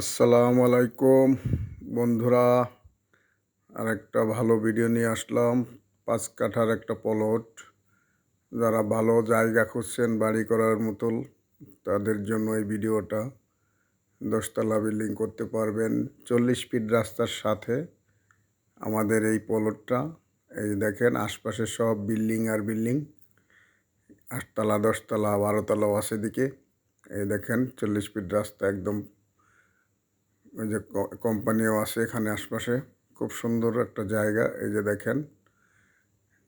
আসসালামু আলাইকুম। বন্ধুরা আর একটা ভালো ভিডিও নিয়ে আসলাম। পাঁচ কাঠার একটা প্লট যারা ভালো জায়গা খুঁজছেন, বাড়ি করার মতন, তাদের জন্য এই ভিডিওটা দশতলা বিল্ডিং করতে পারবেন। চল্লিশ ফিট রাস্তার সাথে আমাদের এই প্লটটা এই দেখেন, আশপাশে সব বিল্ডিং আর বিল্ডিং আটতলা, দশতলা, বারোতলাও আছে দিকে এই দেখেন, চল্লিশ ফিট রাস্তা একদম যে কোম্পানিও আছে এখানে আশপাশে। খুব সুন্দর একটা জায়গা, এই যে দেখেন।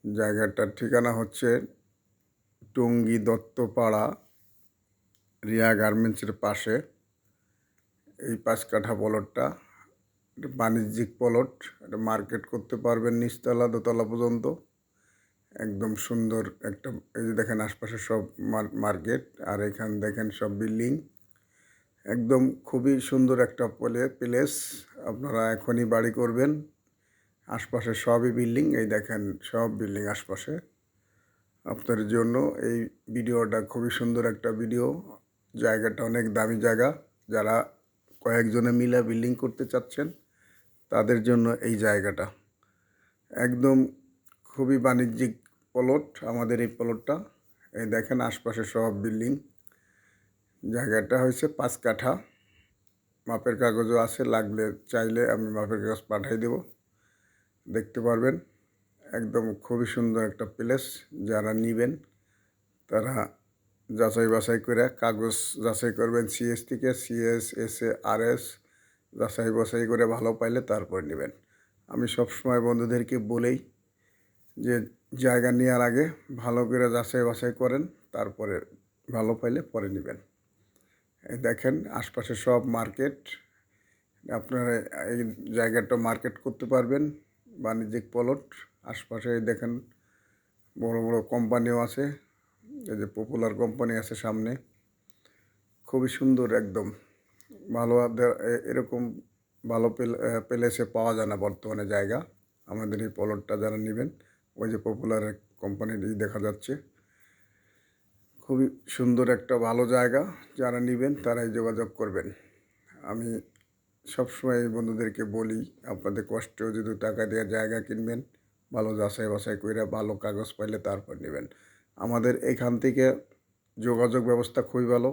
জায়গাটার ঠিকানা হচ্ছে টুঙ্গি দত্তপাড়া, রিয়া গার্মেন্টসের পাশে। এই পাঁচ কাঠা প্লটটা এটা বাণিজ্যিক প্লট এটা মার্কেট করতে পারবেন নিচতলা, দোতলা পর্যন্ত। একদম সুন্দর একটা, এই যে দেখেন আশপাশে সব মার্কেট, আর এখান দেখেন সব বিল্ডিং। একদম খুবই সুন্দর একটা প্লে, প্লেস। আপনারা এখনই বাড়ি করবেন। আশপাশে সবই বিল্ডিং। এই দেখেন, সব বিল্ডিং আশপাশে। আপনার জন্য এই ভিডিওটা খুবই সুন্দর একটা ভিডিও। জায়গাটা অনেক দামি জায়গা। যারা কয়েকজনে মিলে বিল্ডিং করতে চাচ্ছেন, তাদের জন্য এই জায়গাটা। একদম খুবই বাণিজ্যিক প্লট, আমাদের এই প্লটটা। এই দেখেন, আশপাশে সব বিল্ডিং। জায়গাটা হয়েছে পাঁচ কাঠা। মাপের কাগজও আছে, লাগলে চাইলে আমি মাপের কাগজ পাঠিয়ে দেব। দেখতে পারবেন, একদম খুবই সুন্দর একটা প্লেস। যারা নেবেন, তারা যাচাই বাছাই করে কাগজ যাচাই করবেন সিএস থেকে CS S A R S যাচাই বাছাই করে ভালো পাইলে তারপর নেবেন। আমি সবসময় বন্ধুদেরকে বলেই যে, জায়গা নেওয়ার আগে ভালো করে যাচাই বাছাই করেন, তারপরে ভালো পাইলে পরে নেবেন। দেখেন, আশপাশে সব মার্কেট। আপনারা এই জায়গাটা মার্কেট করতে পারবেন, বাণিজ্যিক প্লট। আশপাশে দেখেন, বড় বড় কোম্পানিও আছে। এই যে পপুলার কোম্পানি আছে সামনে। খুবই সুন্দর একদম। ভালো এরকম ভালো প্লেসে পাওয়া যায় না বর্তমানে জায়গা। আমাদের এই প্লটটা যারা নেবেন, ওই যে পপুলার কোম্পানিটি দেখা যাচ্ছে। খুবই সুন্দর একটা ভালো জায়গা। যারা নেবেন তারাই যোগাযোগ করবেন। আমি সবসময় এই বন্ধুদেরকে বলি, আপনাদের কষ্টেও যদি টাকা দেওয়ার জায়গা কিনবেন, ভালো যাচাই বাছাই করে ভালো কাগজ পাইলে তারপর নেবেন। আমাদের এখান থেকে যোগাযোগ ব্যবস্থা খুবই ভালো।